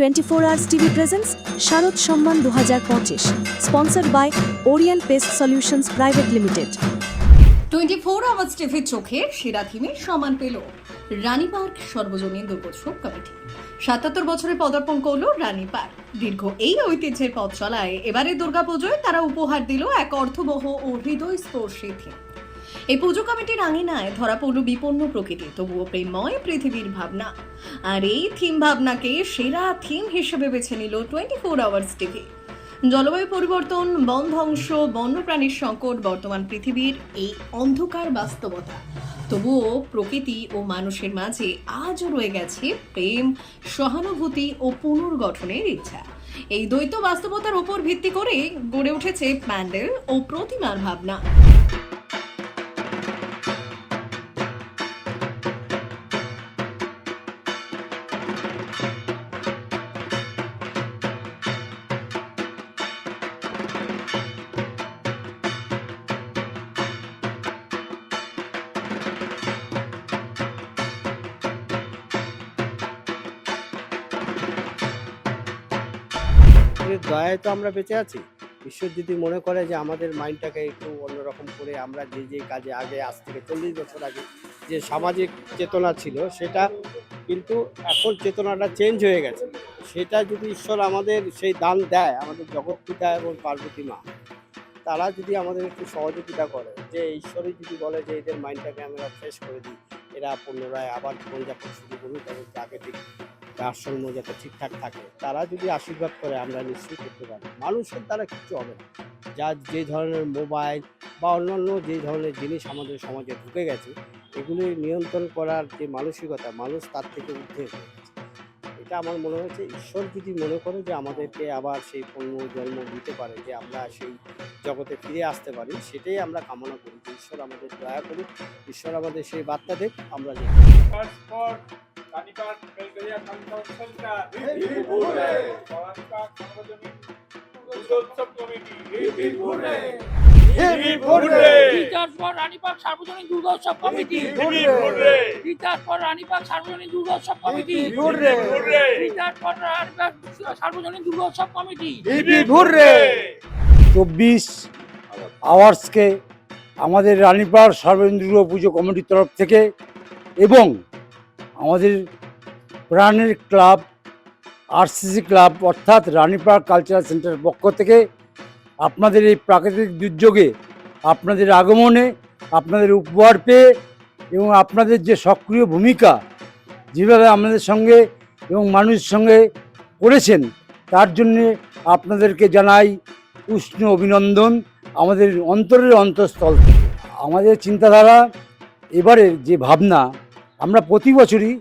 Twenty four hours TV presence, Sharad Samman দু হাজার পঁচিশ, sponsored by Orient Paste Solutions private limited. Twenty four hours টিভির চোখে সেরা থিমে সম্মান পেল রানী পার্ক সর্বজনীন দুর্গোৎসব কমিটি। সাতাত্তর বছরে পদার্পণ করল রানী পার্ক। দীর্ঘ এই ঐতিহ্যের পথ চলায় এবারে দুর্গাপুজোয় তারা উপহার দিল এক অর্থবহ ও হৃদয় স্পর্শী থিম। এই পুজো কমিটির আঙিনায় ধরা পড়ল বিপন্ন প্রকৃতি, তবুও প্রেমময় পৃথিবীর ভাবনা। আর এই থিম ভাবনাকে সেরা থিম হিসেবে বেছে নিল টোয়েন্টি ফোর আওয়ার্স টিভি। জলবায়ু পরিবর্তন, বন ধ্বংস, বন্যপ্রাণীর সংকট, বর্তমান পৃথিবীর এই অন্ধকার বাস্তবতা। তবুও প্রকৃতি ও মানুষের মাঝে আজও রয়ে গেছে প্রেম, সহানুভূতি ও পুনর্গঠনের ইচ্ছা। এই দ্বৈত বাস্তবতার উপর ভিত্তি করে গড়ে উঠেছে প্যান্ডেল ও প্রতিমার ভাবনা। এর দয়ায় তো আমরা বেঁচে আছি। ঈশ্বর যদি মনে করে যে আমাদের মাইন্ডটাকে একটু অন্যরকম করে আমরা যে যে কাজে আগে, আজ থেকে চল্লিশ বছর আগে যে সামাজিক চেতনা ছিল, সেটা কিন্তু এখন চেতনাটা চেঞ্জ হয়ে গেছে। সেটা যদি ঈশ্বর আমাদের সেই দান দেয়, আমাদের জগৎ পিতা এবং পার্বতী মা, তারা যদি আমাদের একটু সহযোগিতা করে, যে ঈশ্বরই যদি বলে যে এদের মাইন্ডটাকে আমরা ফ্রেশ করে দিই, এরা পুনরায় আবার জীবনযাপন শুরু করুক এবং প্রাকৃতিক ভারসাম্য যাতে ঠিকঠাক থাকে, তারা যদি আশীর্বাদ করে, আমরা নিশ্চয়ই করতে পারি মানুষের দ্বারা কিছু হবে না। যা যে ধরনের মোবাইল বা অন্যান্য যে ধরনের জিনিস আমাদের সমাজে ঢুকে গেছে, এগুলি নিয়ন্ত্রণ করার যে মানসিকতা, মানুষ তার থেকে ঊর্ধ্বে হয়ে গেছে। এটা আমার মনে হচ্ছে, ঈশ্বর যদি মনে করে যে আমাদেরকে আবার সেই পূর্ণ জন্ম দিতে পারে, যে আমরা সেই জগতে ফিরে আসতে পারি, সেটাই আমরা কামনা করি যে ঈশ্বর আমাদের দয়া করুক, ঈশ্বর আমাদের সেই বার্তা দেখ আমরা টিচার্স ফর রানীবাগ সার্বজনীন কমিটি চব্বিশ আওয়ার্সকে আমাদের রানীপাড় সর্বজনীন দুর্গা পুজো কমিটির তরফ থেকে এবং আমাদের প্রাণের ক্লাব আরসিসি ক্লাব অর্থাৎ রানীপাড় কালচারাল সেন্টারের পক্ষ থেকে আপনাদের এই প্রাকৃতিক দুর্যোগে, আপনাদের আগমনে, আপনাদের উপহার পেয়ে এবং আপনাদের যে সক্রিয় ভূমিকা যেভাবে আমাদের সঙ্গে এবং মানুষের সঙ্গে করেছেন, তার জন্যে আপনাদেরকে জানাই উষ্ণ অভিনন্দন আমাদের অন্তরের অন্তঃস্থল থেকে। আমাদের চিন্তাধারা এবারের যে ভাবনা, আমরা প্রতি বছরই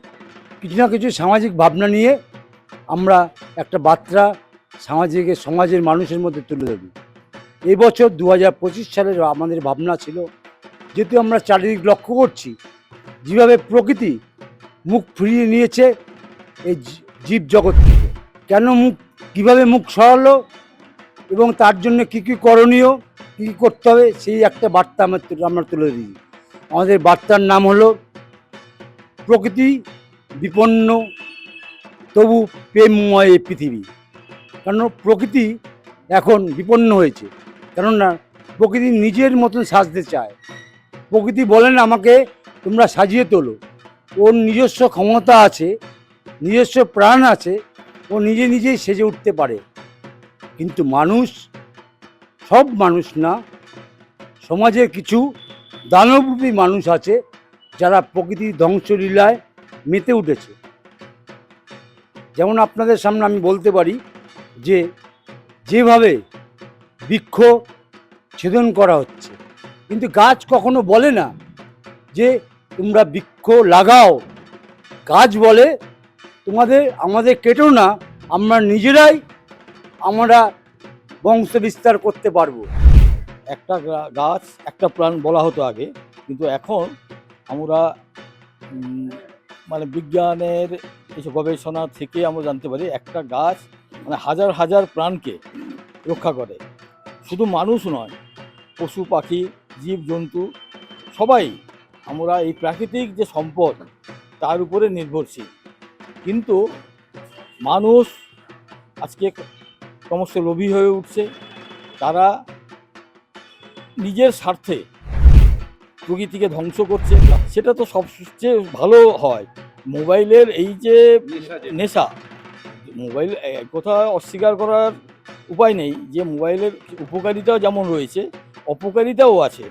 কিছু না কিছু সামাজিক ভাবনা নিয়ে আমরা একটা বার্তা সামাজিক, সমাজের মানুষের মধ্যে তুলে দেব এই বছর দু হাজার পঁচিশ সালের আমাদের ভাবনা ছিল, যেহেতু আমরা চারিদিক লক্ষ্য করছি, যেভাবে প্রকৃতি মুখ ফিরিয়ে নিয়েছে এই জীব জগৎ থেকে। কেন মুখ, কীভাবে মুখ সরালো এবং তার জন্য কী কী করণীয়, কী কী করতে হবে, সেই একটা বার্তা আমরা আমরা তুলে দিই আমাদের বার্তার নাম হলো, প্রকৃতি বিপন্ন তবু প্রেমময় এই পৃথিবী। কারণ প্রকৃতি এখন বিপন্ন হয়েছে। কেননা প্রকৃতি নিজের মতন সাজতে চায়। প্রকৃতি বলেন আমাকে তোমরা সাজিয়ে তোলো। ওর নিজস্ব ক্ষমতা আছে, নিজস্ব প্রাণ আছে, ও নিজে নিজেই সেজে উঠতে পারে। কিন্তু মানুষ, সব মানুষ না, সমাজের কিছু দানবরূপী মানুষ আছে যারা প্রকৃতির ধ্বংসলীলায় মেতে উঠেছে। যেমন আপনাদের সামনে আমি বলতে পারি যে যেভাবে বৃক্ষ ছেদন করা হচ্ছে, কিন্তু গাছ কখনো বলে না যে তোমরা বৃক্ষ লাগাও। গাছ বলে, তোমাদের, আমাদের কেটো না, আমরা নিজেরাই আমরা বংশ বিস্তার করতে পারব। একটা গাছ, একটা প্রাণ বলা হতো আগে, কিন্তু এখন আমরা মানে বিজ্ঞানের কিছু গবেষণা থেকে আমরা জানতে পারি একটা গাছ মানে হাজার হাজার প্রাণকে রক্ষা করে। শুধু মানুষ নয়, পশু, পাখি, জীব, জন্তু, সবাই আমরা এই প্রাকৃতিক যে সম্পদ, তার উপরে নির্ভরশীল। কিন্তু মানুষ আজকে ক্রমশ লোভী হয়ে উঠছে। তারা নিজের স্বার্থে প্রকৃতিকে ধ্বংস করছে সেটা তো সবচেয়ে ভালো হয়। মোবাইলের এই যে নেশা মোবাইল এক কথা অস্বীকার করার উপায় নেই যে মোবাইলের উপকারিতাও যেমন রয়েছে অপকারিতাও আছে।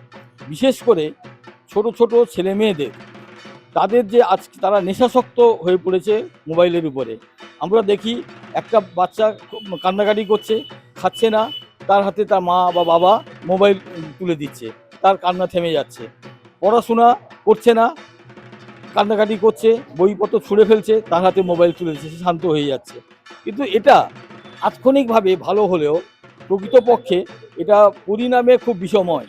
বিশেষ করে ছোট ছোট ছেলে মেয়েদের তাদের যে আজ তারা নেশাসক্ত হয়ে পড়েছে মোবাইলের উপরে। আমরা দেখি একটা বাচ্চা কান্নাকাটি করছে খাচ্ছে না তার হাতে তার মা বা বাবা মোবাইল তুলে দিচ্ছে। তার কান্না থেমে যাচ্ছে। পড়াশোনা করছে না, কান্নাকাটি করছে, বইপত্র ছুঁড়ে ফেলছে, তার হাতে মোবাইল তুলেছে সে শান্ত হয়ে যাচ্ছে। কিন্তু এটা তাৎক্ষণিকভাবে ভালো হলেও প্রকৃতপক্ষে এটা পরিণামে খুব বিষময়।